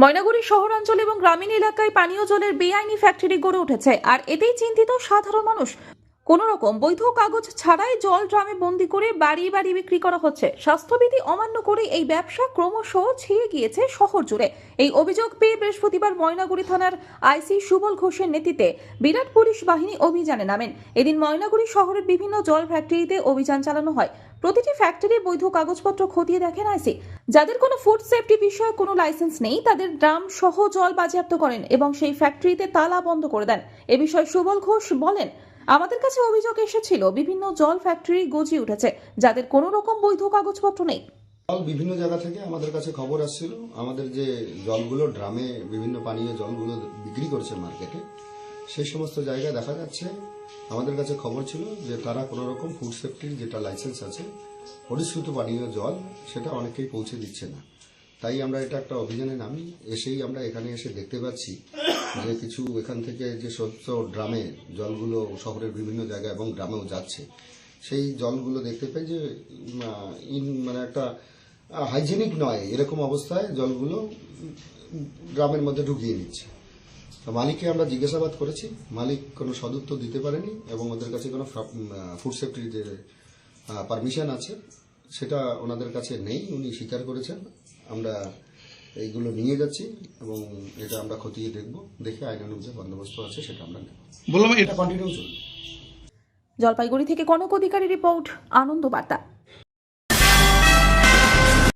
ময়নাগুড়ি শহরাঞ্চল এবং গ্রামীণ এলাকায় পানীয় জলের বেআইনি ফ্যাক্টরি গড়ে উঠেছে, আর এতেই চিন্তিত সাধারণ মানুষ। কোন রকম বৈধ কাগজ ছাড়াই জল ড্রামে বন্দি করে বাড়ি বাড়ি বিক্রি করা হচ্ছে। স্বাস্থ্যবিধি অমান্য করে এই ব্যবসা ক্রমশ ছিঁড়ে গিয়েছে শহর জুড়ে। এই অভিযোগ পেয়ে বৃহস্পতিবার ময়নাগুড়ি থানার আইসি সুবল ঘোষের নেতৃত্বে বিরাট পুলিশ বাহিনী অভিযানে নামেন। এদিন ময়নাগুড়ি শহরের বিভিন্ন জল ফ্যাক্টরিতে অভিযান চালানো হয়। প্রতিটি ফ্যাক্টরি বৈধ কাগজপত্র খতিয়ে দেখেন আইসি। যাদের কোনো ফুড সেফটি বিষয়ে কোনো লাইসেন্স নেই, তাদের ড্রাম সহ জল বাজেয়াপ্ত করেন এবং সেই ফ্যাক্টরিতে তালা বন্ধ করে দেন। এ বিষয়ে সুবল ঘোষ বলেন আমাদের কাছে অভিযোগ এসেছিল, বিভিন্ন জল ফ্যাক্টরি গজিয়ে উঠেছে, যাদের কোনো রকম বৈধ কাগজপত্র নেই। জল বিভিন্ন জায়গা থেকে আমাদের কাছে খবর আসছিল। আমাদের যে জলগুলো ড্রামে বিভিন্ন পানীয় জলগুলো বিক্রি করছে মার্কেটে, সেই সমস্ত জায়গায় দেখা যাচ্ছে, আমাদের কাছে খবর ছিল যে তারা কোনো রকম ফুড সেফটির যেটা লাইসেন্স আছে পরিশ্রুত পানীয় জল সেটা অনেকেই পৌঁছে দিচ্ছে না। তাই আমরা এটা একটা অভিযানে নামি, এসেই আমরা এখানে এসে দেখতে পাচ্ছি যে কিছু এখান থেকে যে সত্য ড্রামে জলগুলো শহরের বিভিন্ন জায়গায় এবং গ্রামেও যাচ্ছে, সেই জলগুলো দেখতে পাই যে ইন মানে একটা হাইজেনিক নয়, এরকম অবস্থায় জলগুলো গ্রামের মধ্যে ঢুকিয়ে নিচ্ছে। মালিককে আমরা জিজ্ঞাসাবাদ করেছি, মালিক কোনো সদুত্তর দিতে পারেনি এবং ওদের কাছে কোনো ফুড সেফটির যে পারমিশন আছে, সেটা ওনাদের কাছে নেই, উনি স্বীকার করেছেন। আমরা এইগুলো নিয়ে যাচ্ছি এবং এটা আমরা খতিয়ে দেখব। দেখে আইনানুগ যে বন্দোবস্ত আছে সেটা আমরা নেব। বললাম এটা এটা কন্টিনিউ চলবে। জলপাইগুড়ি থেকে কনক অধিকারী রিপোর্ট আনন্দ বার্তা।